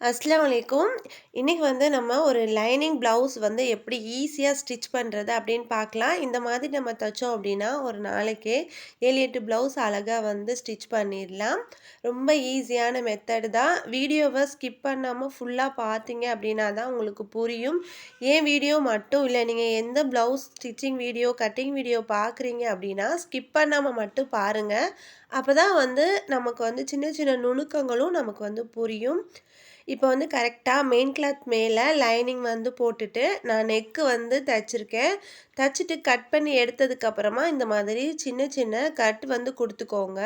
அஸ்லாம் வலைக்கும் இன்றைக்கி வந்து நம்ம ஒரு லைனிங் ப்ளவுஸ் வந்து எப்படி ஈஸியாக ஸ்டிச் பண்ணுறது அப்படின்னு பார்க்கலாம். இந்த மாதிரி நம்ம தைச்சோம் அப்படின்னா ஒரு நாளைக்கே ஏழு எட்டு ப்ளவுஸ் அழகாக வந்து ஸ்டிச் பண்ணிடலாம். ரொம்ப ஈஸியான மெத்தடு தான். வீடியோவை ஸ்கிப் பண்ணாமல் ஃபுல்லாக பார்த்தீங்க அப்படின்னா தான் உங்களுக்கு புரியும். ஏன் வீடியோ மட்டும் இல்லை நீங்கள் எந்த blouse stitching video cutting video பார்க்குறீங்க அப்படின்னா ஸ்கிப் பண்ணாமல் மட்டும் பாருங்கள் அப்போ தான் வந்து நமக்கு வந்து சின்ன சின்ன நுணுக்கங்களும் நமக்கு வந்து புரியும். இப்போ வந்து கரெக்டாக மெயின் கிளாத் மேலே லைனிங் வந்து போட்டுட்டு நான் நெக்கு வந்து தைச்சிருக்கேன். தைச்சிட்டு கட் பண்ணி எடுத்ததுக்கப்புறமா இந்த மாதிரி சின்ன சின்ன கட் வந்து கொடுத்துக்கோங்க.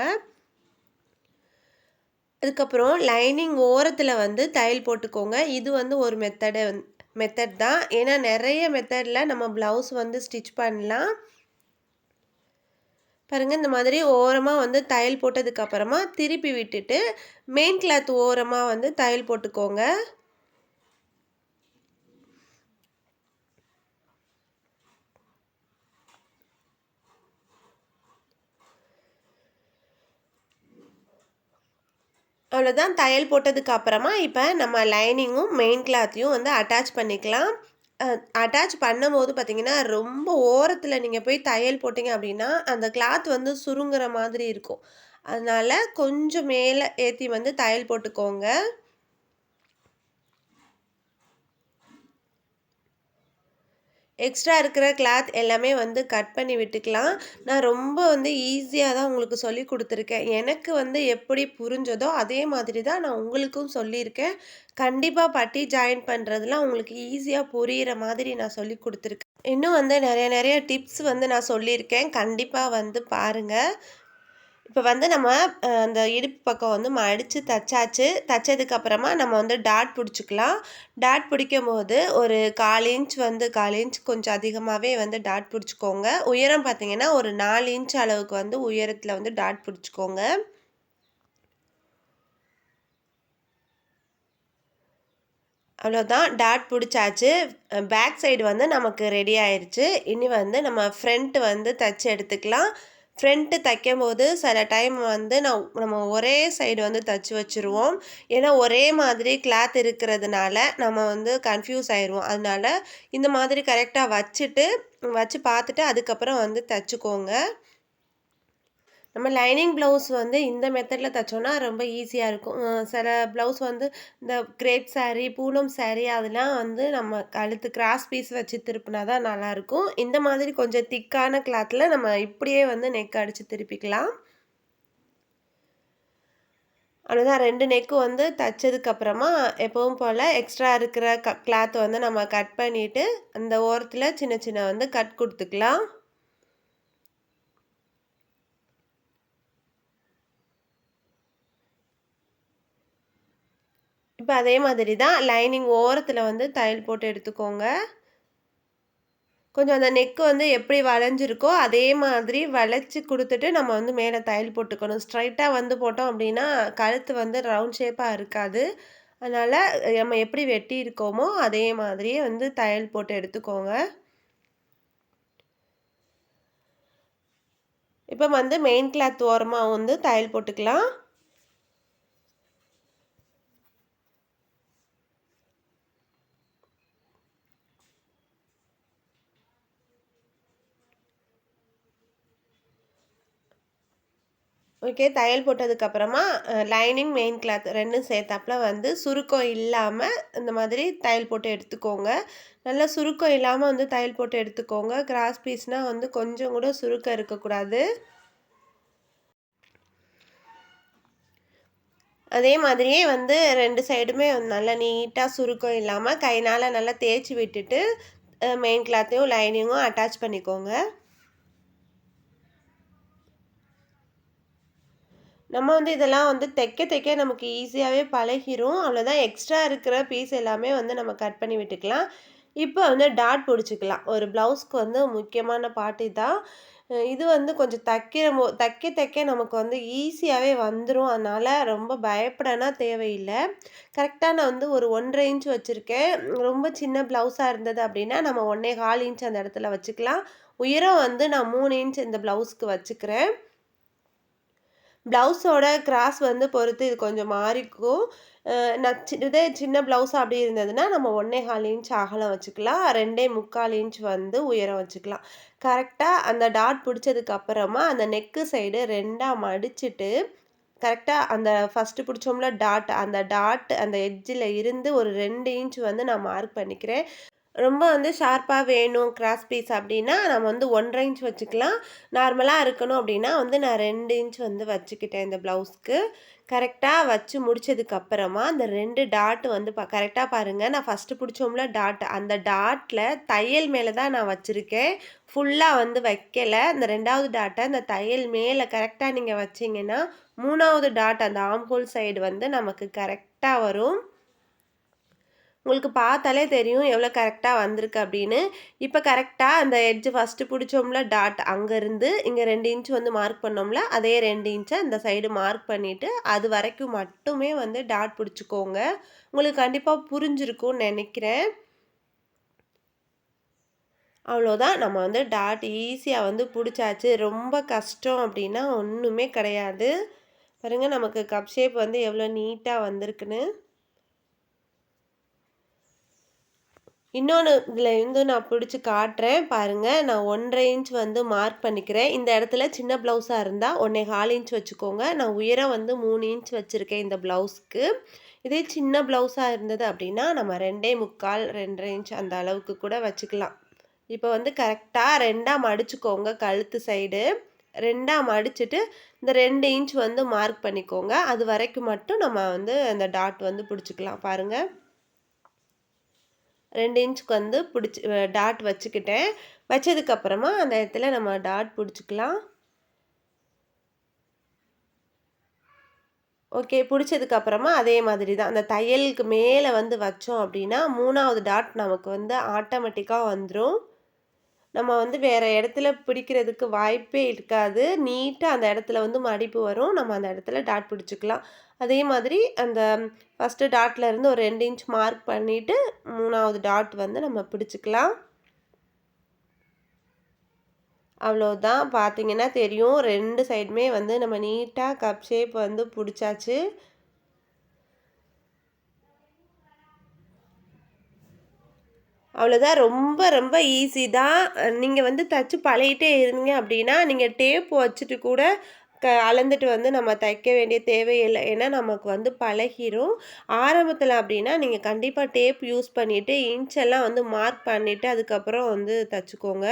அதுக்கப்புறம் லைனிங் ஓரத்தில் வந்து தையல் போட்டுக்கோங்க. இது வந்து ஒரு மெத்தடு மெத்தட் தான். ஏன்னா நிறைய மெத்தடில் நம்ம ப்ளவுஸ் வந்து ஸ்டிச் பண்ணலாம். பாருங்கள் இந்த மாதிரி ஓரமாக வந்து தையல் போட்டதுக்கப்புறமா திருப்பி விட்டுட்டு மெயின் கிளாத் ஓரமாக வந்து தையல் போட்டுக்கோங்க. அவ்வளோதான் தையல் போட்டதுக்கு அப்புறமா இப்போ நம்ம லைனிங்கும் மெயின் கிளாத்தையும் வந்து அட்டாச் பண்ணிக்கலாம். அட்டாச் பண்ணும்போது பார்த்தீங்கன்னா ரொம்ப ஓரத்தில் நீங்கள் போய் தையல் போட்டிங்க அப்படின்னா அந்த கிளாத் வந்து சுருங்குற மாதிரி இருக்கும். அதனால் கொஞ்சம் மேலே ஏற்றி வந்து தையல் போட்டுக்கோங்க. எக்ஸ்ட்ரா இருக்கிற கிளாத் எல்லாமே வந்து கட் பண்ணி விட்டுக்கலாம். நான் ரொம்ப வந்து ஈஸியாக தான் உங்களுக்கு சொல்லி கொடுத்துருக்கேன். எனக்கு வந்து எப்படி புரிஞ்சதோ அதே மாதிரி தான் நான் உங்களுக்கும் சொல்லியிருக்கேன். கண்டிப்பாக பட்டி ஜாயின் பண்ணுறதுலாம் உங்களுக்கு ஈஸியாக புரிகிற மாதிரி நான் சொல்லி கொடுத்துருக்கேன். இன்னும் வந்து நிறைய நிறைய டிப்ஸ் வந்து நான் சொல்லியிருக்கேன். கண்டிப்பாக வந்து பாருங்கள் இப்போ வந்து நம்ம அந்த இடுப்பு பக்கம் வந்து மடித்து தைச்சாச்சு. தைச்சதுக்கப்புறமா நம்ம வந்து டாட் பிடிச்சிக்கலாம். டாட் பிடிக்கும் போது ஒரு கால் இன்ச் வந்து கால் இன்ச் கொஞ்சம் அதிகமாகவே வந்து டாட் பிடிச்சிக்கோங்க. உயரம் பார்த்திங்கன்னா ஒரு நாலு இன்ச் அளவுக்கு வந்து உயரத்தில் வந்து டாட் பிடிச்சிக்கோங்க. அவ்வளோதான். டாட் பிடிச்சாச்சு. பேக் சைடு வந்து நமக்கு ரெடி ஆயிடுச்சு இனி வந்து நம்ம ஃப்ரண்ட் வந்து தைச்சி எடுத்துக்கலாம். ஃப்ரண்ட்டு தைக்கும் போது சில டைம் வந்து நான் நம்ம ஒரே சைடு வந்து தைச்சி வச்சுருவோம். ஏன்னா ஒரே மாதிரி கிளாத் இருக்கிறதுனால நம்ம வந்து கன்ஃபியூஸ் ஆயிடுவோம் அதனால இந்த மாதிரி கரெக்டாக வச்சுட்டு வச்சு பார்த்துட்டு அதுக்கப்புறம் வந்து தைச்சிக்கோங்க. நம்ம லைனிங் ப்ளவுஸ் வந்து இந்த மெத்தடில் தைச்சோன்னா ரொம்ப ஈஸியாக இருக்கும். சில ப்ளவுஸ் வந்து இந்த கிரேப் சாரீ பூனம் சாரீ அதெல்லாம் வந்து நம்ம கழுத்து கிராஸ் பீஸ் வச்சு திருப்பினா தான் நல்லாயிருக்கும். இந்த மாதிரி கொஞ்சம் திக்கான கிளாத்தில் நம்ம இப்படியே வந்து நெக் அடித்து திருப்பிக்கலாம். அவ்வளோதான் ரெண்டு நெக்கு வந்து தைச்சதுக்கப்புறமா எப்பவும் போல் எக்ஸ்ட்ரா இருக்கிற க கிளாத்தை வந்து நம்ம கட் பண்ணிவிட்டு அந்த ஓரத்தில் சின்ன சின்ன வந்து கட் கொடுத்துக்கலாம். இப்போ அதே மாதிரி தான் லைனிங் ஓரத்தில் வந்து தையல் போட்டு எடுத்துக்கோங்க. கொஞ்சம் அந்த நெக்கு வந்து எப்படி வளைஞ்சிருக்கோ அதே மாதிரி வளைச்சி கொடுத்துட்டு நம்ம வந்து மேலே தையல் போட்டுக்கணும். ஸ்ட்ரைட்டாக வந்து போட்டோம் அப்படின்னா கழுத்து வந்து ரவுண்ட் ஷேப்பாக இருக்காது. அதனால் நம்ம எப்படி வெட்டி இருக்கோமோ அதே மாதிரியே வந்து தையல் போட்டு எடுத்துக்கோங்க. இப்போ வந்து மெயின் கிளாத் ஓரமாக வந்து தையல் போட்டுக்கலாம். ஓகே தையல் போட்டதுக்கப்புறமா லைனிங் மெயின் கிளாத் ரெண்டும் சேர்த்தாப்புல வந்து சுருக்கம் இல்லாமல் இந்த மாதிரி தையல் போட்டு எடுத்துக்கோங்க. நல்லா சுருக்கம் இல்லாமல் வந்து தையல் போட்டு எடுத்துக்கோங்க. கிராஸ் பீஸ்னால் வந்து கொஞ்சம் கூட சுருக்கம் இருக்கக்கூடாது. அதே மாதிரியே வந்து ரெண்டு சைடுமே நல்லா நீட்டாக சுருக்கம் இல்லாமல் கைனால் நல்லா தேய்ச்சி விட்டுட்டு மெயின் கிளாத்தையும் லைனிங்கும் அட்டாச் பண்ணிக்கோங்க. நம்ம வந்து இதெல்லாம் வந்து தைக்க தைக்க நமக்கு ஈஸியாகவே பழகிரும். அவ்வளோதான் எக்ஸ்ட்ரா இருக்கிற பீஸ் எல்லாமே வந்து நம்ம கட் பண்ணி விட்டுக்கலாம். இப்போ வந்து டாட் பிடிச்சிக்கலாம். ஒரு ப்ளவுஸ்க்கு வந்து முக்கியமான பாட்டு தான் இது வந்து கொஞ்சம் தைக்கிற போ தைக்க தைக்க நமக்கு வந்து ஈஸியாகவே வந்துடும் அதனால் ரொம்ப பயப்படனா தேவையில்லை. கரெக்டாக நான் வந்து ஒரு ஒன்றரை இன்ச் வச்சுருக்கேன். ரொம்ப சின்ன ப்ளவுஸாக இருந்தது அப்படின்னா நம்ம ஒன்றே கால் இன்ச் அந்த இடத்துல வச்சுக்கலாம். உயரம் வந்து நான் மூணு இன்ச் இந்த ப்ளவுஸ்க்கு வச்சுக்கிறேன். ப்ளவுஸோட கிராஸ் வந்து பொறுத்து இது கொஞ்சம் மாறிக்கும். நான் சி இதே சின்ன ப்ளவுஸ் அப்படி இருந்ததுன்னா நம்ம ஒன்றே கால் இன்ச் அகலம் வச்சுக்கலாம். ரெண்டே முக்கால் இன்ச் வந்து உயரம் வச்சுக்கலாம். கரெக்டாக அந்த டாட் பிடிச்சதுக்கு அப்புறமா அந்த நெக்கு சைடு ரெண்டாக மடிச்சுட்டு கரெக்டாக அந்த ஃபஸ்ட்டு பிடிச்சோம்ல டாட் அந்த டாட் அந்த எட்ஜில் இருந்து ஒரு ரெண்டு இன்ச் வந்து நான் மார்க் பண்ணிக்கிறேன். ரொம்ப வந்து ஷார்ப்பாக வேணும் கிராஸ் பீஸ் அப்படின்னா நம்ம வந்து ஒன்றரை இன்ச் வச்சுக்கலாம். நார்மலாக இருக்கணும் அப்படின்னா வந்து நான் ரெண்டு இன்ச் வந்து வச்சுக்கிட்டேன் இந்த ப்ளவுஸ்க்கு கரெக்டாக வச்சு முடிச்சதுக்கப்புறமா அந்த ரெண்டு டாட் வந்து பா கரெக்டாக பாருங்கள் நான் ஃபஸ்ட்டு பிடிச்சோம்ல டாட் அந்த டாட்டில் தையல் மேலே தான் நான் வச்சுருக்கேன். ஃபுல்லாக வந்து வைக்கலை. அந்த ரெண்டாவது டாட்டை அந்த தையல் மேலே கரெக்டாக நீங்கள் வச்சிங்கன்னா மூணாவது டாட் அந்த ஆம்ஹோல் சைடு வந்து நமக்கு கரெக்டாக வரும். உங்களுக்கு பார்த்தாலே தெரியும் எவ்வளோ கரெக்டாக வந்திருக்கு அப்படின்னு. இப்போ கரெக்டாக அந்த எட்ஜு ஃபஸ்ட்டு பிடிச்சோம்ல டாட் அங்கேருந்து இங்கே ரெண்டு இன்ச் வந்து மார்க் பண்ணோம்ல அதே ரெண்டு இன்ச்சை இந்த சைடு மார்க் பண்ணிவிட்டு அது வரைக்கும் மட்டுமே வந்து டாட் பிடிச்சிக்கோங்க. உங்களுக்கு கண்டிப்பாக புரிஞ்சிருக்கும்னு நினைக்கிறேன். அவ்வளோதான். நம்ம வந்து டாட் ஈஸியாக வந்து பிடிச்சாச்சு. ரொம்ப கஷ்டம் அப்படின்னா ஒன்றுமே கிடையாது. பாருங்கள் நமக்கு கப் ஷேப் வந்து எவ்வளோ நீட்டாக வந்திருக்குன்னு. இன்னொன்று இதில் இருந்து நான் பிடிச்சி காட்டுறேன். பாருங்கள் நான் ஒன்றரை இன்ச் வந்து மார்க் பண்ணிக்கிறேன். இந்த இடத்துல சின்ன ப்ளவுஸாக இருந்தால் ஒன்றே கால் இன்ச் வச்சுக்கோங்க. நான் உயரம் வந்து மூணு இன்ச் வச்சுருக்கேன் இந்த ப்ளவுஸ்க்கு இதே சின்ன ப்ளவுஸாக இருந்தது அப்படின்னா நம்ம ரெண்டே முக்கால் ரெண்டரை இன்ச் அந்த அளவுக்கு கூட வச்சுக்கலாம். இப்போ வந்து கரெக்டாக ரெண்டாக மடிச்சுக்கோங்க கழுத்து சைடு ரெண்டாக மடிச்சுட்டு இந்த ரெண்டு இன்ச் வந்து மார்க் பண்ணிக்கோங்க. அது வரைக்கும் மட்டும் நம்ம வந்து அந்த டாட் வந்து பிடிச்சிக்கலாம். பாருங்கள் ரெண்டு இன்ச்சுக்கு வந்து பிடிச்சி டாட் வச்சுக்கிட்டேன். வச்சதுக்கப்புறமா அந்த இடத்துல நம்ம டாட் பிடிச்சிக்கலாம். ஓகே பிடிச்சதுக்கப்புறமா அதே மாதிரி தான். அந்த தையலுக்கு மேலே வந்து வச்சோம் அப்படின்னா மூணாவது டாட் நமக்கு வந்து ஆட்டோமேட்டிக்காக வந்துடும் நம்ம வந்து வேறு இடத்துல பிடிக்கிறதுக்கு வாய்ப்பே இருக்காது. நீட்டாக அந்த இடத்துல வந்து மடிப்பு வரும். நம்ம அந்த இடத்துல டாட் பிடிச்சிக்கலாம். அதே மாதிரி அந்த ஃபஸ்ட்டு டாட்லேருந்து ஒரு ரெண்டு இன்ச் மார்க் பண்ணிவிட்டு மூணாவது டாட் வந்து நம்ம பிடிச்சிக்கலாம். அவ்வளோதான் பார்த்தீங்கன்னா தெரியும். ரெண்டு சைடுமே வந்து நம்ம நீட்டாக கப் ஷேப் வந்து பிடிச்சாச்சு. அவ்வளோதான் ரொம்ப ரொம்ப ஈஸி தான். நீங்கள் வந்து தச்சு பழகிட்டே இருந்தீங்க அப்படின்னா நீங்கள் டேப் வச்சுட்டு கூட க அளந்துட்டு வந்து நம்ம தைக்க வேண்டிய தேவையில்லை. ஏன்னா நமக்கு வந்து பழகிரும். ஆரம்பத்தில் அப்படின்னா நீங்கள் கண்டிப்பாக டேப் யூஸ் பண்ணிவிட்டு இன்ச்செல்லாம் வந்து மார்க் பண்ணிவிட்டு அதுக்கப்புறம் வந்து தைச்சிக்கோங்க.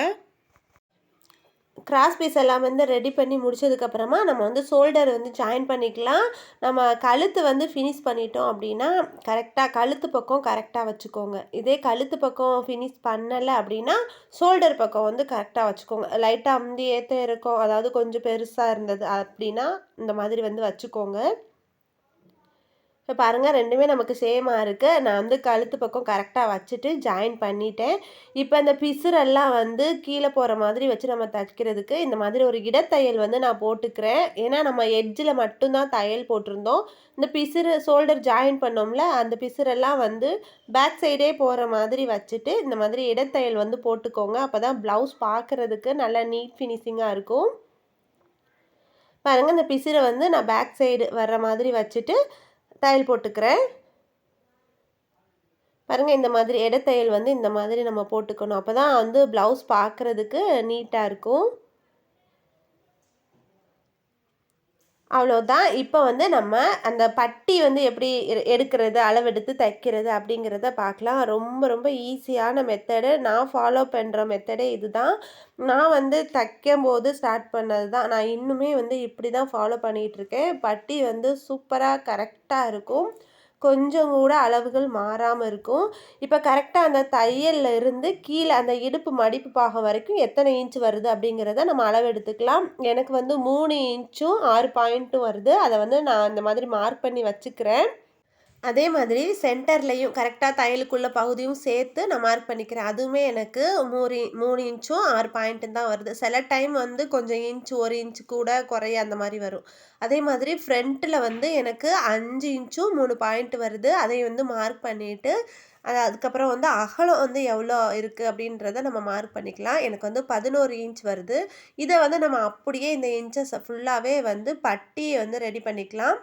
கிராஸ் பீஸ் எல்லாம் வந்து ரெடி பண்ணி முடிச்சதுக்கப்புறமா நம்ம வந்து ஷோல்டர் வந்து ஜாயின் பண்ணிக்கலாம். நம்ம கழுத்து வந்து ஃபினிஷ் பண்ணிட்டோம் அப்படின்னா கரெக்டாக கழுத்து பக்கம் கரெக்டாக வச்சுக்கோங்க. இதே கழுத்து பக்கம் ஃபினிஷ் பண்ணலை அப்படின்னா ஷோல்டர் பக்கம் வந்து கரெக்டாக வச்சுக்கோங்க. லைட்டாக அமுதி ஏற்ற இருக்கும். அதாவது கொஞ்சம் பெருசாக இருந்தது அப்படின்னா இந்த மாதிரி வந்து வச்சுக்கோங்க. இப்போ பாருங்கள் ரெண்டுமே நமக்கு சேமாக இருக்குது நான் வந்து கழுத்து பக்கம் கரெக்டாக வச்சுட்டு ஜாயின் பண்ணிட்டேன். இப்போ இந்த பிசுரெல்லாம் வந்து கீழே போகிற மாதிரி வச்சு நம்ம தைக்கிறதுக்கு இந்த மாதிரி ஒரு இடத்தையல் வந்து நான் போட்டுக்கிறேன். ஏன்னா நம்ம எட்ஜில் மட்டும்தான் தையல் போட்டிருந்தோம். இந்த பிசுறு ஷோல்டர் ஜாயின் பண்ணோம்ல அந்த பிசுரெல்லாம் வந்து பேக் சைடே போகிற மாதிரி வச்சுட்டு இந்த மாதிரி இடத்தையல் வந்து போட்டுக்கோங்க. அப்போ தான் ப்ளவுஸ் பார்க்குறதுக்கு நல்லா நீட் ஃபினிஷிங்காக இருக்கும். பாருங்கள் இந்த பிசுரை வந்து நான் பேக் சைடு வர்ற மாதிரி வச்சுட்டு தையல் போட்டுக்கிறேன். பாருங்கள் இந்த மாதிரி இடத்தையல் வந்து இந்த மாதிரி நம்ம போட்டுக்கணும். அப்போ தான் வந்து ப்ளவுஸ் பார்க்குறதுக்கு நீட்டாக இருக்கும். அவ்வளோதான். இப்போ வந்து நம்ம அந்த பட்டி வந்து எப்படி எடுக்கிறது அளவெடுத்து தைக்கிறது அப்படிங்கிறத பார்க்கலாம். ரொம்ப ரொம்ப ஈஸியான மெத்தடு நான் ஃபாலோ பண்ணுற மெத்தடே இது தான் நான் வந்து தைக்கும் போது ஸ்டார்ட் பண்ணது தான் நான் இன்னுமே வந்து இப்படி தான் ஃபாலோ பண்ணிகிட்ருக்கேன் பட்டி வந்து சூப்பராக கரெக்டாக இருக்கும். கொஞ்சம் கூட அளவுகள் மாறாமல் இருக்கும். இப்போ கரெக்டாக அந்த தையலில் இருந்து கீழே அந்த இடுப்பு மடிப்பு பாகம் வரைக்கும் எத்தனை இன்ச் வருது அப்படிங்கிறத நம்ம அளவு எடுத்துக்கலாம் எனக்கு வந்து மூணு இன்ச்சும் ஆறு பாயிண்ட்டும் வருது. அதை வந்து நான் அந்த மாதிரி மார்க் பண்ணி வச்சுக்கிறேன். அதே மாதிரி சென்டர்லேயும் கரெக்டாக தையலுக்குள்ள பகுதியும் சேர்த்து நான் மார்க் பண்ணிக்கிறேன். அதுவுமே எனக்கு மூணு மூணு இன்ச்சும் ஆறு பாயிண்ட்டும் தான் வருது. சில டைம் வந்து கொஞ்சம் இன்ச் ஒரு இன்ச்சு கூட குறைய அந்த மாதிரி வரும். அதே மாதிரி ஃப்ரண்ட்டில் வந்து எனக்கு அஞ்சு இன்ச்சும் மூணு பாயிண்ட் வருது. அதை வந்து மார்க் பண்ணிவிட்டு அது அதுக்கப்புறம் வந்து அகலம் வந்து எவ்வளோ இருக்குது அப்படின்றத நம்ம மார்க் பண்ணிக்கலாம். எனக்கு வந்து பதினோரு இன்ச் வருது. இதை வந்து நம்ம அப்படியே இந்த இன்ச்சஸ் ஃபுல்லாகவே வந்து பட்டியை வந்து ரெடி பண்ணிக்கலாம்.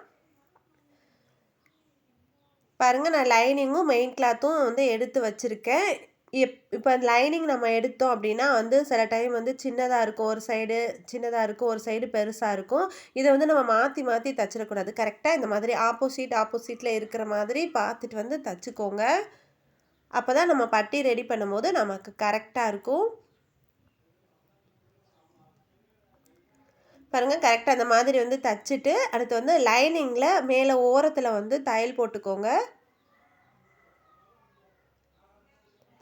பாருங்கள் நான் லைனிங்கும் மெயின் கிளாத்தும் வந்து எடுத்து வச்சுருக்கேன். எப் இப்போ லைனிங் நம்ம எடுத்தோம் அப்படின்னா வந்து சில டைம் வந்து சின்னதாக இருக்கும். ஒரு சைடு சின்னதாக இருக்கும் ஒரு சைடு பெருசாக இருக்கும். இதை வந்து நம்ம மாற்றி மாற்றி தச்சிடக்கூடாது. கரெக்டாக இந்த மாதிரி ஆப்போசிட் ஆப்போசிட்டில் இருக்கிற மாதிரி பார்த்துட்டு வந்து தச்சுக்கோங்க. அப்போ தான் நம்ம பட்டி ரெடி பண்ணும்போது நமக்கு கரெக்டாக இருக்கும். பாருங்கள் கரெக்டாக அந்த மாதிரி வந்து தச்சுட்டு அடுத்து வந்து லைனிங்கில் மேலே ஓரத்தில் வந்து தையல் போட்டுக்கோங்க.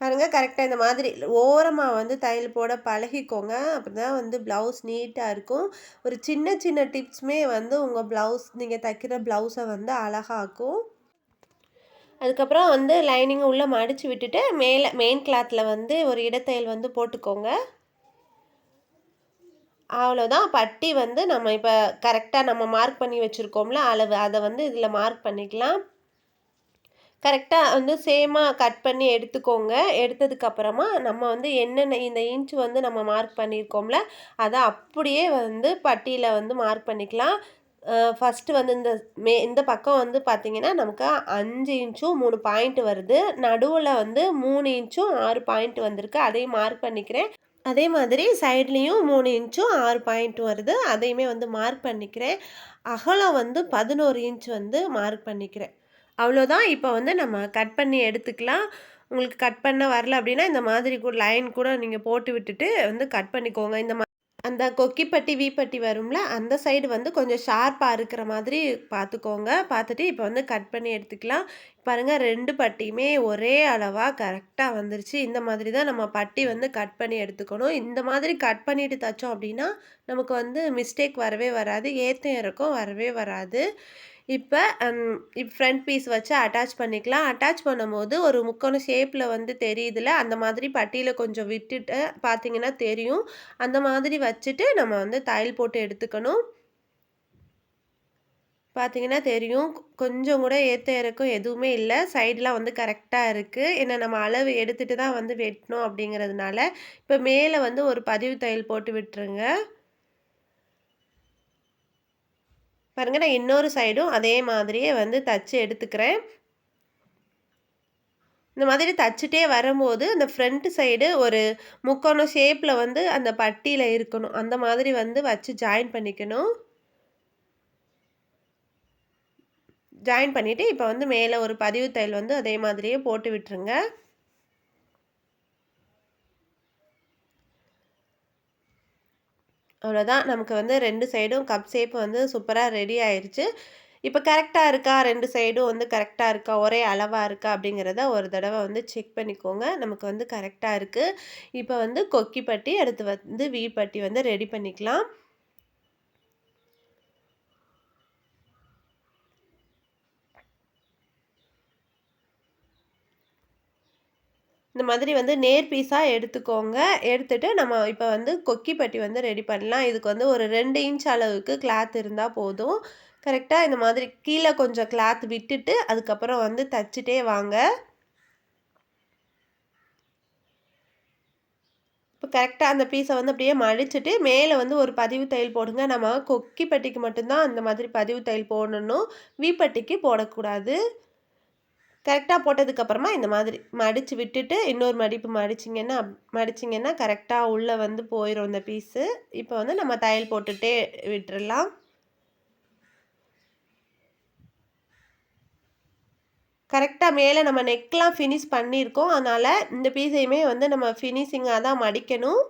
பாருங்கள் கரெக்டாக இந்த மாதிரி ஓரமாக வந்து தையல் போட பழகிக்கோங்க. அப்படி தான் வந்து ப்ளவுஸ் நீட்டாக இருக்கும். ஒரு சின்ன சின்ன டிப்ஸுமே வந்து உங்கள் ப்ளவுஸ் நீங்கள் தைக்கிற ப்ளவுஸை வந்து அழகாக்கும். அதுக்கப்புறம் வந்து லைனிங்கை உள்ளே மடித்து விட்டுட்டு மேலே மெயின் கிளாத்தில் வந்து ஒரு இடத்தையல் வந்து போட்டுக்கோங்க. அவ்வளோதான் பட்டி வந்து நம்ம இப்போ கரெக்டாக நம்ம மார்க் பண்ணி வச்சுருக்கோம்ல அளவு அதை வந்து இதில் மார்க் பண்ணிக்கலாம். கரெக்டாக வந்து சேமாக கட் பண்ணி எடுத்துக்கோங்க. எடுத்ததுக்கப்புறமா நம்ம வந்து என்னென்ன இந்த இன்ச் வந்து நம்ம மார்க் பண்ணியிருக்கோம்ல அதை அப்படியே வந்து பட்டியில் வந்து மார்க் பண்ணிக்கலாம். ஃபஸ்ட்டு வந்து இந்த மே இந்த பக்கம் வந்து பார்த்திங்கன்னா நமக்கு அஞ்சு இன்ச்சும் மூணு பாயிண்ட் வருது. நடுவில் வந்து மூணு இன்ச்சும் ஆறு பாயிண்ட் வந்திருக்கு. அதையும் மார்க் பண்ணிக்கிறேன். அதே மாதிரி சைட்லேயும் மூணு இன்ச்சும் ஆறு பாயிண்ட் வருது. அதையுமே வந்து மார்க் பண்ணிக்கிறேன். அகலம் வந்து பதினோரு இன்ச் வந்து மார்க் பண்ணிக்கிறேன். அவ்வளோதான் இப்போ வந்து நம்ம கட் பண்ணி எடுத்துக்கலாம். உங்களுக்கு கட் பண்ண வரல அப்படின்னா இந்த மாதிரி கூட லைன் கூட நீங்கள் போட்டு விட்டுட்டு வந்து கட் பண்ணிக்கோங்க. இந்த அந்த கொக்கிப்பட்டி வீப்பட்டி வரும்ல அந்த சைடு வந்து கொஞ்சம் ஷார்ப்பாக இருக்கிற மாதிரி பார்த்துக்கோங்க பார்த்துட்டு இப்போ வந்து கட் பண்ணி எடுத்துக்கலாம். பாருங்கள் ரெண்டு பட்டியுமே ஒரே அளவாக கரெக்டாக வந்துருச்சு. இந்த மாதிரி தான் நம்ம பட்டி வந்து கட் பண்ணி எடுத்துக்கணும். இந்த மாதிரி கட் பண்ணிட்டு தைச்சோம் அப்படின்னா நமக்கு வந்து மிஸ்டேக் வரவே வராது. ஏற்றம் இறக்கம் வரவே வராது. இப்போ ஃப்ரண்ட் பீஸ் வச்சு அட்டாச் பண்ணிக்கலாம். அட்டாச் பண்ணும்போது ஒரு முக்கோண ஷேப்பில் வந்து தெரியுதுல அந்த மாதிரி பட்டியில் கொஞ்சம் விட்டுட்டு பார்த்தீங்கன்னா தெரியும். அந்த மாதிரி வச்சுட்டு நம்ம வந்து தையல் போட்டு எடுத்துக்கணும். பார்த்தீங்கன்னா தெரியும். கொஞ்சம் கூட ஏற்ற இறக்கம் எதுவுமே இல்லை. சைடெலாம் வந்து கரெக்டாக இருக்குது ஏன்னா நம்ம அளவு எடுத்துகிட்டு தான் வந்து வெட்டணும் அப்படிங்கிறதுனால இப்போ மேலே வந்து ஒரு பதிவு தையல் போட்டு விட்டுருங்க. பாருங்கள் நான் இன்னொரு சைடும் அதே மாதிரியே வந்து தச்சு எடுத்துக்கிறேன். இந்த மாதிரி தச்சுட்டே வரும்போது அந்த ஃப்ரண்ட் சைடு ஒரு முக்கோணம் ஷேப்பில் வந்து அந்த பட்டியில் இருக்கணும். அந்த மாதிரி வந்து வச்சு ஜாயின் பண்ணிக்கணும். ஜாயின் பண்ணிவிட்டு இப்போ வந்து மேலே ஒரு பதிவு தையல் வந்து அதே மாதிரியே போட்டு விட்டுருங்க. அவ்வளோதான் நமக்கு வந்து ரெண்டு சைடும் கப் ஷேப் வந்து சூப்பராக ரெடி ஆயிடுச்சு இப்போ கரெக்டாக இருக்கா? ரெண்டு சைடும் வந்து கரெக்டாக இருக்கா? ஒரே அளவாக இருக்கா? அப்படிங்கிறத ஒரு தடவை வந்து செக் பண்ணிக்கோங்க. நமக்கு வந்து கரெக்டாக இருக்குது இப்போ வந்து கொக்கி பட்டி அடுத்து வந்து வீப்பட்டி வந்து ரெடி பண்ணிக்கலாம். இந்த மாதிரி வந்து நேர் பீஸாக எடுத்துக்கோங்க. எடுத்துகிட்டு நம்ம இப்போ வந்து கொக்கி பட்டி வந்து ரெடி பண்ணலாம். இதுக்கு வந்து ஒரு ரெண்டு இன்ச் அளவுக்கு கிளாத் இருந்தால் போதும். கரெக்டாக இந்த மாதிரி கீழே கொஞ்சம் கிளாத் விட்டுட்டு அதுக்கப்புறம் வந்து தச்சுட்டே வாங்க. இப்போ கரெக்டாக அந்த பீஸை வந்து அப்படியே மடிச்சுட்டு மேலே வந்து ஒரு பதிவு தையல் போடுங்க. நம்ம கொக்கி பட்டிக்கு மட்டும்தான் அந்த மாதிரி பதிவு தையல் போடணும். வீப்பட்டிக்கு போடக்கூடாது. கரெக்டாக போட்டதுக்கப்புறமா இந்த மாதிரி மடித்து விட்டுட்டு இன்னொரு மடிப்பு மடிச்சிங்கன்னா மடிச்சிங்கன்னா கரெக்டாக உள்ளே வந்து போயிடும் இந்த பீஸு இப்போ வந்து நம்ம தையல் போட்டுகிட்டே விட்டுடலாம் கரெக்டாக மேலே நம்ம நெக்லாம் ஃபினிஷ் பண்ணியிருக்கோம். அதனால் இந்த பீஸையுமே வந்து நம்ம ஃபினிஷிங்காக தான் மடிக்கணும்.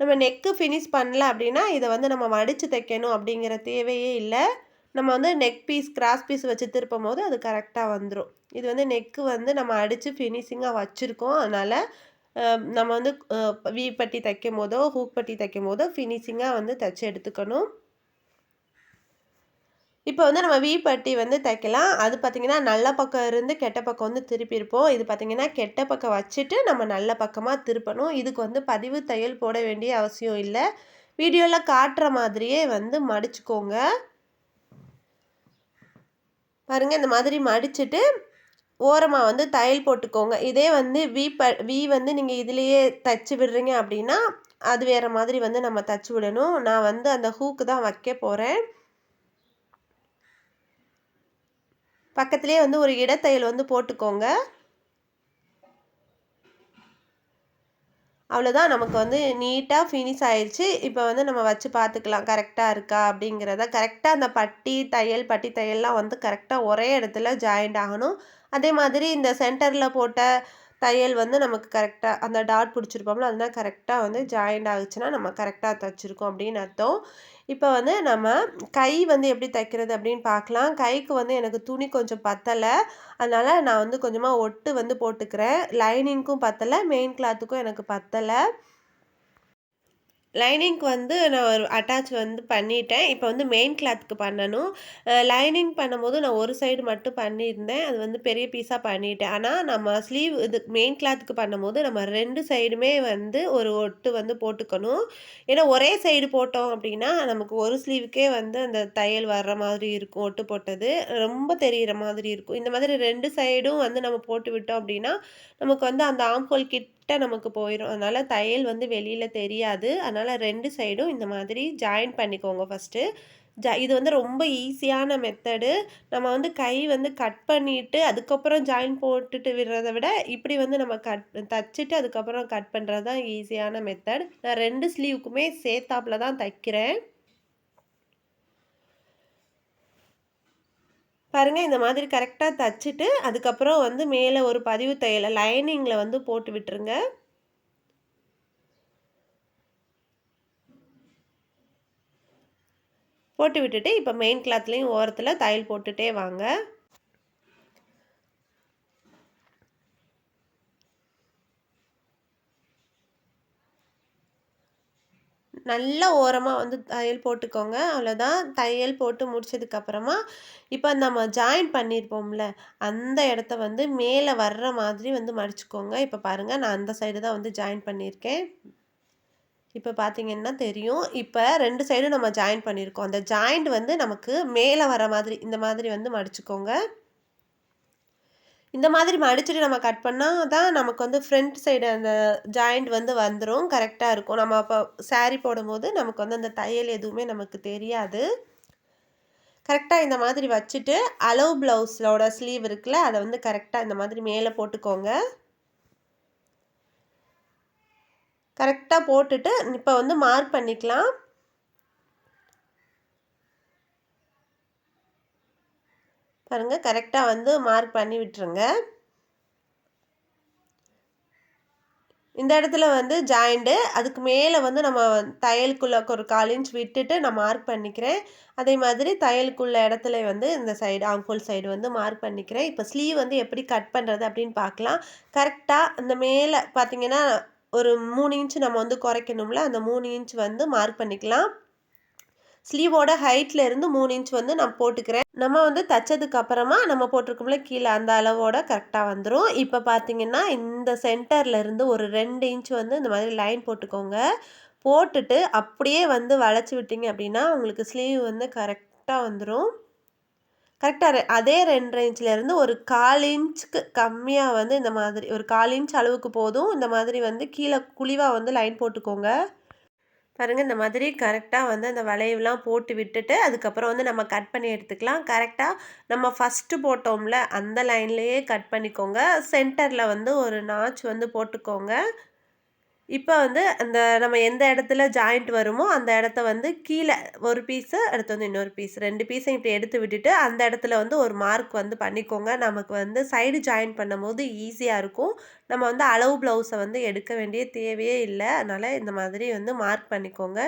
நம்ம நெக்கு ஃபினிஷ் பண்ணல அப்படின்னா இதை வந்து நம்ம மடித்து தைக்கணும் அப்படிங்கிற தேவையே இல்லை. நம்ம வந்து நெக் பீஸ் கிராஸ் பீஸ் வச்சு திருப்பும் போது அது கரெக்டாக வந்துடும் இது வந்து நெக்கு வந்து நம்ம அடித்து ஃபினிஷிங்காக வச்சுருக்கோம். அதனால் நம்ம வந்து வீ பட்டி தைக்கும் போதோ ஹூக் பட்டி தைக்கும் போதோ ஃபினிஷிங்காக வந்து தைச்சி எடுத்துக்கணும். இப்போ வந்து நம்ம வீ பட்டி வந்து தைக்கலாம். அது பார்த்திங்கன்னா நல்ல பக்கம் இருந்து கெட்ட பக்கம் வந்து திருப்பியிருப்போம். இது பார்த்திங்கன்னா கெட்ட பக்கம் வச்சுட்டு நம்ம நல்ல பக்கமாக திருப்பணும். இதுக்கு வந்து பதிவு தையல் போட வேண்டிய அவசியம் இல்லை. வீடியோவில் காட்டுற மாதிரியே வந்து மடிச்சுக்கோங்க. பாருங்கள் இந்த மாதிரி மடிச்சுட்டு ஓரமாக வந்து தையல் போட்டுக்கோங்க. இதே வந்து வி ப வி வந்து நீங்கள் இதுலேயே தைச்சி விடுறீங்க அப்படின்னா அது வேறு மாதிரி வந்து நம்ம தைச்சி விடணும். நான் வந்து அந்த ஹூக்கு தான் வைக்க போகிறேன் பக்கத்துலேயே வந்து ஒரு இடத்தையல் வந்து போட்டுக்கோங்க. அவ்வளோதான் நமக்கு வந்து நீட்டாக ஃபினிஷ் ஆயிடுச்சு இப்போ வந்து நம்ம வச்சு பார்த்துக்கலாம். கரெக்டாக இருக்கா அப்படிங்கிறத கரெக்டாக அந்த பட்டி தையல் பட்டி தையல்லாம் வந்து கரெக்டாக ஒரே இடத்துல ஜாயிண்ட் ஆகணும். அதே மாதிரி இந்த சென்டரில் போட்ட தையல் வந்து நமக்கு கரெக்டாக அந்த டாட் பிடிச்சிருப்போம்ல அதுதான் கரெக்டாக வந்து ஜாயிண்ட் ஆகுச்சுன்னா நம்ம கரெக்டாக தைச்சிருக்கோம் அப்படின்னு அர்த்தம். இப்போ வந்து நம்ம கை வந்து எப்படி தைக்கிறது அப்படின்னு பார்க்கலாம். கைக்கு வந்து எனக்கு துணி கொஞ்சம் பத்தலை. அதனால் நான் வந்து கொஞ்சமாக ஒட்டு வந்து போட்டுக்கிறேன். லைனிங்க்கும் பத்தலை. மெயின் கிளாத்துக்கும் எனக்கு பத்தலை. லைனிங்க்கு வந்து நான் ஒரு அட்டாச் வந்து பண்ணிட்டேன். இப்போ வந்து மெயின் கிளாத்துக்கு பண்ணணும். லைனிங் பண்ணும்போது நான் ஒரு சைடு மட்டும் பண்ணியிருந்தேன். அது வந்து பெரிய பீஸாக பண்ணிட்டேன். ஆனால் நம்ம ஸ்லீவ் இது மெயின் கிளாத்துக்கு பண்ணும்போது நம்ம ரெண்டு சைடுமே வந்து ஒரு ஒட்டு வந்து போட்டுக்கணும். ஏன்னா ஒரே சைடு போட்டோம் அப்படின்னா நமக்கு ஒரு ஸ்லீவுக்கே வந்து அந்த தையல் வர்ற மாதிரி இருக்கும் ஒட்டு போட்டது. ரொம்ப தெரிகிற மாதிரி இருக்கும். இந்த மாதிரி ரெண்டு சைடும் வந்து நம்ம போட்டு விட்டோம் அப்படின்னா நமக்கு வந்து அந்த ஆம்ஹோல் கிட் கிட்ட நமக்கு போயிடும் அதனால் தையல் வந்து வெளியில் தெரியாது. அதனால் ரெண்டு சைடும் இந்த மாதிரி ஜாயின் பண்ணிக்கோங்க ஃபஸ்ட்டு ஜ இது வந்து ரொம்ப ஈஸியான மெத்தடு நம்ம வந்து கை வந்து கட் பண்ணிவிட்டு அதுக்கப்புறம் ஜாயின் போட்டுட்டு விடுறத விட இப்படி வந்து நம்ம கட் தச்சுட்டு அதுக்கப்புறம் கட் பண்ணுறது தான் ஈஸியான மெத்தட் நான் ரெண்டு ஸ்லீவுக்குமே சேர்த்தாப்பில் தான் தைக்கிறேன். பாருங்கள் இந்த மாதிரி கரெக்டாக தச்சுட்டு அதுக்கப்புறம் வந்து மேலே ஒரு பதிவு தையலை லைனிங்கில் வந்து போட்டு விட்டுருங்க. போட்டு விட்டுட்டு இப்போ மெயின் கிளாத்லேயும் ஓரத்தில் தையல் போட்டுகிட்டே வாங்க. நல்லா ஓரமாக வந்து தையல் போட்டுக்கோங்க. அவ்வளோதான் தையல் போட்டு முடிச்சதுக்கப்புறமா இப்போ நம்ம ஜாயின் பண்ணியிருப்போம்ல அந்த இடத்த வந்து மேலே வர்ற மாதிரி வந்து மடிச்சுக்கோங்க. இப்போ பாருங்கள் நான் அந்த சைடு தான் வந்து ஜாயின் பண்ணியிருக்கேன். இப்போ பார்த்தீங்கன்னா தெரியும். இப்போ ரெண்டு சைடும் நம்ம ஜாயின் பண்ணியிருக்கோம். அந்த ஜாயிண்ட் வந்து நமக்கு மேலே வர மாதிரி இந்த மாதிரி வந்து மடிச்சுக்கோங்க. இந்த மாதிரி மடிச்சுட்டு நம்ம கட் பண்ணால் தான் நமக்கு வந்து ஃப்ரண்ட் சைடு அந்த ஜாயிண்ட் வந்து வந்துடும் கரெக்டாக இருக்கும். நம்ம அப்போ சாரீ போடும்போது நமக்கு வந்து அந்த தையல் எதுவுமே நமக்கு தெரியாது. கரெக்டாக இந்த மாதிரி வச்சுட்டு அளவு ப்ளவுஸோட ஸ்லீவ் இருக்குல்ல அதை வந்து கரெக்டாக இந்த மாதிரி மேலே போட்டுக்கோங்க. கரெக்டாக போட்டுட்டு இப்போ வந்து மார்க் பண்ணிக்கலாம். பாருங்கள் கரெக்டாக வந்து மார்க் பண்ணி விட்டுருங்க. இந்த இடத்துல வந்து ஜாயிண்ட்டு அதுக்கு மேலே வந்து நம்ம தையலுக்குள்ளே ஒரு கால் இன்ச் விட்டுட்டு நான் மார்க் பண்ணிக்கிறேன். அதே மாதிரி தையலுக்குள்ள இடத்துல வந்து இந்த சைடு ஆங்கோல் சைடு வந்து மார்க் பண்ணிக்கிறேன். இப்போ ஸ்லீவ் வந்து எப்படி கட் பண்ணுறது அப்படின்னு பார்க்கலாம். கரெக்டாக அந்த மேலே பார்த்திங்கன்னா ஒரு மூணு இன்ச் நம்ம வந்து குறைக்கணும்ல அந்த மூணு இன்ச் வந்து மார்க் பண்ணிக்கலாம். ஸ்லீவோட ஹைட்டில் இருந்து மூணு இன்ச் வந்து நான் போட்டுக்கிறேன். நம்ம வந்து தைச்சதுக்கு அப்புறமா நம்ம போட்டிருக்கோம்ல கீழே அந்த அளவோட கரெக்டாக வந்துடும் இப்போ பார்த்தீங்கன்னா இந்த சென்டரில் இருந்து ஒரு ரெண்டு இன்ச் வந்து இந்த மாதிரி லைன் போட்டுக்கோங்க. போட்டுட்டு அப்படியே வந்து வளைச்சி விட்டீங்க அப்படின்னா உங்களுக்கு ஸ்லீவ் வந்து கரெக்டாக வந்துடும் கரெக்டாக அதே ரெண்டரை இன்ச்லேருந்து ஒரு கால் இன்ச்சுக்கு கம்மியாக வந்து இந்த மாதிரி ஒரு கால் இன்ச் அளவுக்கு போதும். இந்த மாதிரி வந்து கீழே குழிவாக வந்து லைன் போட்டுக்கோங்க. பாருங்கள் இந்த மாதிரி கரெக்டாக வந்து அந்த வளைவுலாம் போட்டு விட்டுட்டு அதுக்கப்புறம் வந்து நம்ம கட் பண்ணி எடுத்துக்கலாம். கரெக்டாக நம்ம ஃபஸ்ட்டு போட்டோம்ல அந்த லைன்லேயே கட் பண்ணிக்கோங்க. சென்டரில் வந்து ஒரு நாச் வந்து போட்டுக்கோங்க. இப்போ வந்து அந்த நம்ம எந்த இடத்துல ஜாயிண்ட் வருமோ அந்த இடத்த வந்து கீழே ஒரு பீஸு அடுத்து வந்து இன்னொரு பீஸ் ரெண்டு பீஸையும் இப்படி எடுத்து விட்டுட்டு அந்த இடத்துல வந்து ஒரு மார்க் வந்து பண்ணிக்கோங்க. நமக்கு வந்து சைடு ஜாயின் பண்ணும்போது ஈஸியாக இருக்கும். நம்ம வந்து அளவு ப்ளவுஸை வந்து எடுக்க வேண்டிய தேவையே இல்லை. அதனால் இந்த மாதிரி வந்து மார்க் பண்ணிக்கோங்க.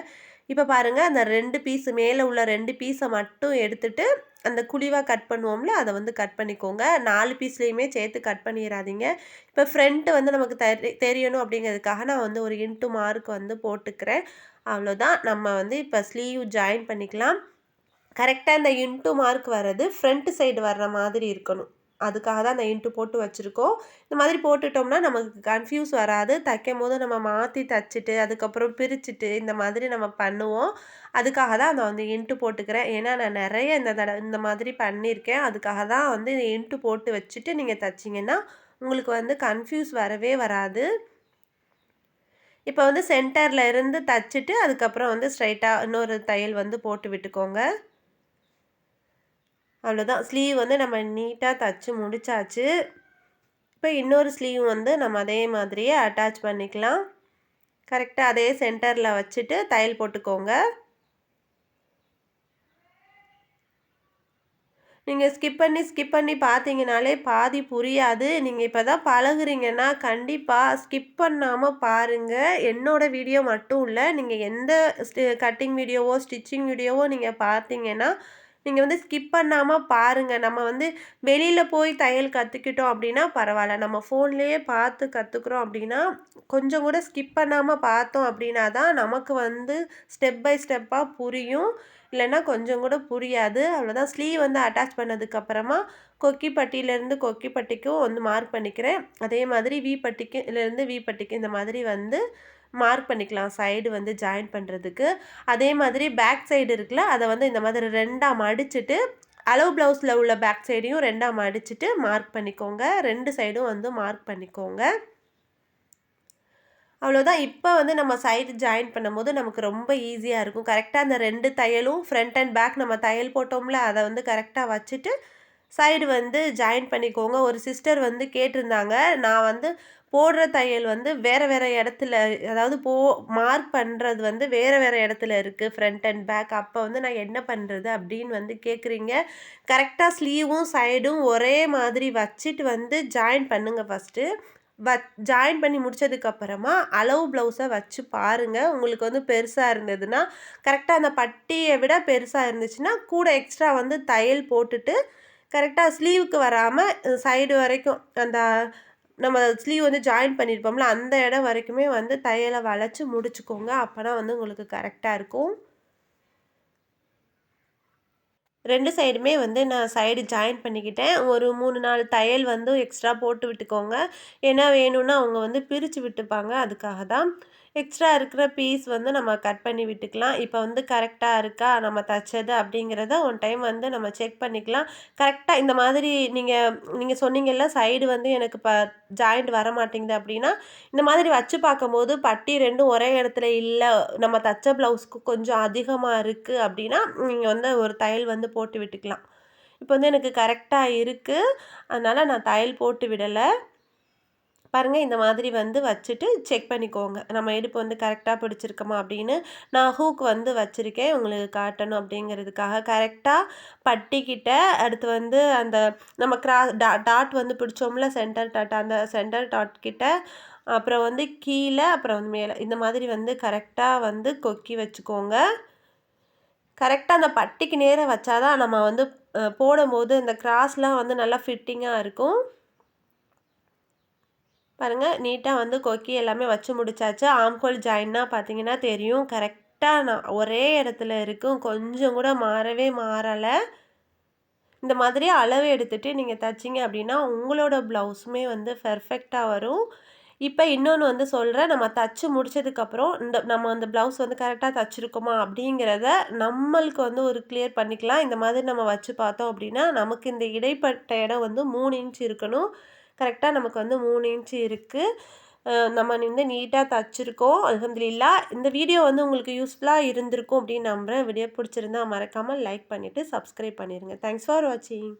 இப்போ பாருங்கள் அந்த ரெண்டு பீஸு மேலே உள்ள ரெண்டு பீஸை மட்டும் எடுத்துட்டு அந்த குழிவாக கட் பண்ணுவோம்ல அதை வந்து கட் பண்ணிக்கோங்க. நாலு பீஸ்லேயுமே சேர்த்து கட் பண்ணிடாதீங்க இப்போ ஃப்ரண்ட்டு வந்து நமக்கு தெரி தெரியணும் அப்படிங்கிறதுக்காக நான் வந்து ஒரு இன்ட்டு மார்க் வந்து போட்டுக்கிறேன். அவ்வளோதான். நம்ம வந்து இப்போ ஸ்லீவ் ஜாயின் பண்ணிக்கலாம். கரெக்டாக இந்த இன்ட்டு மார்க் வர்றது ஃப்ரண்ட் சைடு வர்ற மாதிரி இருக்கணும். அதுக்காக தான் அந்த இன்ட்டு போட்டு வச்சுருக்கோம். இந்த மாதிரி போட்டுட்டோம்னா நமக்கு கன்ஃபியூஸ் வராது. தைக்கும் போது நம்ம மாற்றி தைச்சிட்டு அதுக்கப்புறம் பிரிச்சுட்டு இந்த மாதிரி நம்ம பண்ணுவோம். அதுக்காக தான் நான் வந்து இன்ட்டு போட்டுக்கிறேன். ஏன்னா நான் நிறைய இந்த தட இந்த மாதிரி பண்ணியிருக்கேன். அதுக்காக தான் வந்து இன்ட்டு போட்டு வச்சுட்டு நீங்கள் தைச்சிங்கன்னா உங்களுக்கு வந்து கன்ஃபியூஸ் வரவே வராது. இப்போ வந்து சென்டரில் இருந்து தைச்சிட்டு அதுக்கப்புறம் வந்து ஸ்ட்ரைட்டாக இன்னொரு தையல் வந்து போட்டு விட்டுக்கோங்க. அவ்வளோதான். ஸ்லீவ் வந்து நம்ம நீட்டாக தச்சு முடிச்சாச்சு. இப்போ இன்னொரு ஸ்லீவ் வந்து நம்ம அதே மாதிரியே அட்டாச் பண்ணிக்கலாம். கரெக்டாக அதே சென்டரில் வச்சுட்டு தையல் போட்டுக்கோங்க. நீங்கள் ஸ்கிப் பண்ணி ஸ்கிப் பண்ணி பார்த்தீங்கனாலே பாதி புரியாது. நீங்கள் இப்போ தான் பழகுறீங்கன்னா கண்டிப்பாக ஸ்கிப் பண்ணாமல் பாருங்கள் என்னோடய வீடியோ மட்டும் இல்லை நீங்கள் எந்த கட்டிங் வீடியோவோ ஸ்டிச்சிங் வீடியோவோ நீங்கள் பார்த்தீங்கன்னா நீங்கள் வந்து ஸ்கிப் பண்ணாமல் பாருங்கள் நம்ம வந்து வெளியில் போய் தையல் கற்றுக்கிட்டோம் அப்படின்னா பரவாயில்ல. நம்ம ஃபோன்லேயே பார்த்து கற்றுக்குறோம் அப்படின்னா கொஞ்சம் கூட ஸ்கிப் பண்ணாமல் பார்த்தோம் அப்படின்னா தான் நமக்கு வந்து ஸ்டெப் பை ஸ்டெப்பாக புரியும். இல்லைன்னா கொஞ்சம் கூட புரியாது. அவ்வளோதான் ஸ்லீவ் வந்து அட்டாச் பண்ணதுக்கப்புறமா கொக்கிப்பட்டியிலேருந்து கொக்கிப்பட்டிக்கும் வந்து மார்க் பண்ணிக்கிறேன். அதே மாதிரி வி பட்டிக்கு இருந்து வி பட்டிக்கு இந்த மாதிரி வந்து மார்க் பண்ணிக்கலாம் சைடு வந்து ஜாயின் பண்ணுறதுக்கு அதே மாதிரி பேக் சைடு இருக்குல்ல அதை வந்து இந்த மாதிரி ரெண்டாக மடிச்சுட்டு அளவு ப்ளவுஸில் உள்ள பேக் சைடையும் ரெண்டாக மடிச்சுட்டு மார்க் பண்ணிக்கோங்க. ரெண்டு சைடும் வந்து மார்க் பண்ணிக்கோங்க. அவ்வளோதான் இப்போ வந்து நம்ம சைடு ஜாயின் பண்ணும்போது நமக்கு ரொம்ப ஈஸியாக இருக்கும். கரெக்டாக அந்த ரெண்டு தையலும் ஃப்ரண்ட் அண்ட் பேக் நம்ம தையல் போட்டோம்ல அதை வந்து கரெக்டாக வச்சுட்டு சைடு வந்து ஜாயின் பண்ணிக்கோங்க. ஒரு சிஸ்டர் வந்து கேட்டிருந்தாங்க. நான் வந்து போடுற தையல் வந்து வேறு வேறு இடத்துல அதாவது போ மார்க் பண்ணுறது வந்து வேறு வேறு இடத்துல இருக்குது ஃப்ரண்ட் அண்ட் பேக் அப்போ வந்து நான் என்ன பண்ணுறது அப்படின்னு வந்து கேட்குறீங்க கரெக்டாக ஸ்லீவும் சைடும் ஒரே மாதிரி வச்சுட்டு வந்து ஜாயின் பண்ணுங்கள் ஃபஸ்ட்டு வ ஜாயின் பண்ணி முடிச்சதுக்கப்புறமா அளவு ப்ளவுஸை வச்சு பாருங்கள் உங்களுக்கு வந்து பெருசாக இருந்ததுன்னா கரெக்டாக அந்த பட்டியை விட பெருசாக இருந்துச்சுன்னா கூட எக்ஸ்ட்ரா வந்து தையல் போட்டுட்டு கரெக்டாக ஸ்லீவுக்கு வராமல் சைடு வரைக்கும் அந்த நம்ம ஸ்லீவ் வந்து ஜாயின் பண்ணியிருப்போம்ல அந்த இடம் வரைக்குமே வந்து தையலை வளைச்சி முடிச்சுக்கோங்க. அப்போனா வந்து உங்களுக்கு கரெக்டாக இருக்கும். ரெண்டு சைடுமே வந்து நான் சைடு ஜாயின் பண்ணிக்கிட்டேன். ஒரு மூணு நாலு தையல் வந்து எக்ஸ்ட்ரா போட்டு விட்டுக்கோங்க. ஏன்னா வேணும்னா அவங்க வந்து பிரித்து விட்டுப்பாங்க. அதுக்காக தான் எக்ஸ்ட்ரா இருக்கிற பீஸ் வந்து நம்ம கட் பண்ணி விட்டுக்கலாம். இப்போ வந்து கரெக்டாக இருக்கா? நம்ம தைச்சது அப்படிங்கிறத ஒன் டைம் வந்து நம்ம செக் பண்ணிக்கலாம். கரெக்டாக இந்த மாதிரி நீங்கள் நீங்கள் சொன்னீங்கல்ல சைடு வந்து எனக்கு ப ஜாயிண்ட் வர மாட்டேங்குது அப்படின்னா இந்த மாதிரி வச்சு பார்க்கும்போது பட்டி ரெண்டும் ஒரே இடத்துல இல்லை நம்ம தச்ச ப்ளவுஸ்க்கு கொஞ்சம் அதிகமாக இருக்குது அப்படின்னா நீங்கள் வந்து ஒரு தையல் வந்து போட்டு விட்டுக்கலாம். இப்போ வந்து எனக்கு கரெக்டாக இருக்குது அதனால் நான் தையல் போட்டு விடலை. பாருங்கள் இந்த மாதிரி வந்து வச்சுட்டு செக் பண்ணிக்கோங்க. நம்ம இடுப்பு வந்து கரெக்டாக பிடிச்சிருக்கோமா அப்படின்னு நான் ஹூக் வந்து வச்சுருக்கேன். உங்களுக்கு காட்டணும் அப்படிங்கிறதுக்காக. கரெக்டாக பட்டிக்கிட்ட அடுத்து வந்து அந்த நம்ம கிரா டா டாட் வந்து பிடிச்சோம்ல சென்டர் டாட் அந்த சென்டர் டாட் கிட்ட அப்புறம் வந்து கீழே அப்புறம் வந்து மேலே. இந்த மாதிரி வந்து கரெக்டாக வந்து கொக்கி வச்சுக்கோங்க. கரெக்டாக அந்த பட்டிக்கு நேராக வச்சாதான் நம்ம வந்து போடும்போது அந்த கிராஸ்லாம் வந்து நல்லா ஃபிட்டிங்காக இருக்கும். பாருங்கள் நீட்டாக வந்து கொக்கி எல்லாமே வச்சு முடிச்சாச்சு. ஆம்கோல் ஜாயின்னா பார்த்தீங்கன்னா தெரியும். கரெக்டாக நான் ஒரே இடத்துல இருக்கும். கொஞ்சம் கூட மாறவே மாறலை. இந்த மாதிரி அளவு எடுத்துகிட்டு நீங்கள் தைச்சிங்க அப்படின்னா உங்களோட ப்ளவுஸுமே வந்து பெர்ஃபெக்டாக வரும். இப்போ இன்னொன்று வந்து சொல்கிறேன் நம்ம தச்சு முடிச்சதுக்கப்புறம் இந்த நம்ம அந்த ப்ளவுஸ் வந்து கரெக்டாக தச்சுருக்கோமா அப்படிங்கிறத நம்மளுக்கு வந்து ஒரு கிளியர் பண்ணிக்கலாம். இந்த மாதிரி நம்ம வச்சு பார்த்தோம் அப்படின்னா நமக்கு இந்த இடைப்பட்ட இடம் வந்து மூணு இன்ச் இருக்கணும். கரெக்டாக நமக்கு வந்து மூணு இன்ச்சு இருக்குது நம்ம வந்து நீட்டாக தச்சுருக்கோம். அலமதுல்லா இந்த வீடியோ வந்து உங்களுக்கு யூஸ்ஃபுல்லாக இருந்திருக்கும் அப்படின்னு நம்புகிறேன் வீடியோ பிடிச்சிருந்தா மறக்காமல் லைக் பண்ணிவிட்டு சப்ஸ்கிரைப் பண்ணிடுங்க தேங்க்ஸ் ஃபார் வாட்சிங்